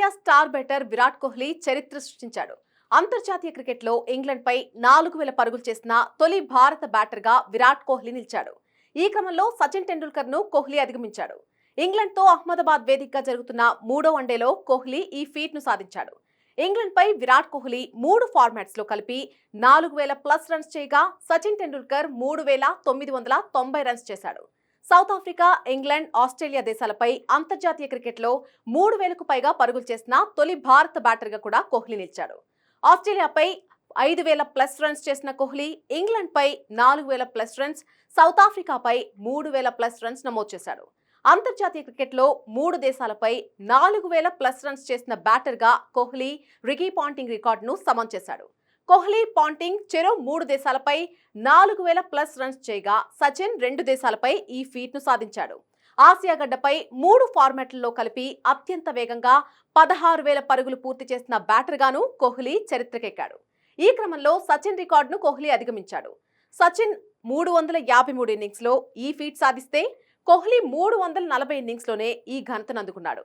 India star batter Virat Kohli చరిత్ర సృష్టించాడు. అంతర్జాతీయ క్రికెట్లో ఇంగ్లాండ్పై నాలుగు వేల పరుగులు చేసిన తొలి భారత బ్యాటర్గా విరాట్ కోహ్లీ నిలిచాడు. ఈ క్రమంలో సచిన్ టెండూల్కర్ను కోహ్లీ అధిగమించాడు. ఇంగ్లండ్తో అహ్మదాబాద్ వేదికగా జరుగుతున్న మూడో వన్డేలో కోహ్లీ ఈ ఫీట్ను సాధించాడు. ఇంగ్లాండ్పై విరాట్ కోహ్లీ మూడు ఫార్మాట్స్లో కలిపి నాలుగు వేల ప్లస్ రన్స్ చేయగా సచిన్ టెండూల్కర్ మూడు వేల తొమ్మిది వందల తొంభై రన్స్ చేశాడు. సౌత్ ఆఫ్రికా ఇంగ్లాండ్ ఆస్ట్రేలియా దేశాలపై అంతర్జాతీయ క్రికెట్లో మూడు వేలకు పైగా పరుగులు చేసిన తొలి భారత బ్యాటర్గా కూడా కోహ్లీ నిలిచాడు. ఆస్ట్రేలియాపై ఐదు వేల ప్లస్ రన్స్ చేసిన కోహ్లీ ఇంగ్లాండ్పై నాలుగు వేల ప్లస్ రన్స్ సౌత్ ఆఫ్రికాపై మూడు వేల ప్లస్ రన్స్ నమోదు చేశాడు. అంతర్జాతీయ క్రికెట్లో మూడు దేశాలపై నాలుగు వేల ప్లస్ రన్స్ చేసిన బ్యాటర్గా కోహ్లీ రికీ పాంటింగ్ రికార్డును సమం చేశాడు. కోహ్లీ పాంటింగ్ చెరో మూడు దేశాలపై నాలుగు వేల ప్లస్ రన్స్ చేయగా సచిన్ రెండు దేశాలపై ఈ ఫీట్ను సాధించాడు. ఆసియా గడ్డపై మూడు ఫార్మాట్లలో కలిపి అత్యంత వేగంగా పదహారు వేల పరుగులు పూర్తి చేసిన బ్యాటర్గాను కోహ్లీ చరిత్రకెక్కాడు. ఈ క్రమంలో సచిన్ రికార్డును కోహ్లీ అధిగమించాడు. సచిన్ మూడు వందల యాభై మూడు ఇన్నింగ్స్లో ఈ ఫీట్ సాధిస్తే కోహ్లీ మూడు వందల నలభై ఇన్నింగ్స్లోనే ఈ ఘనతను అందుకున్నాడు.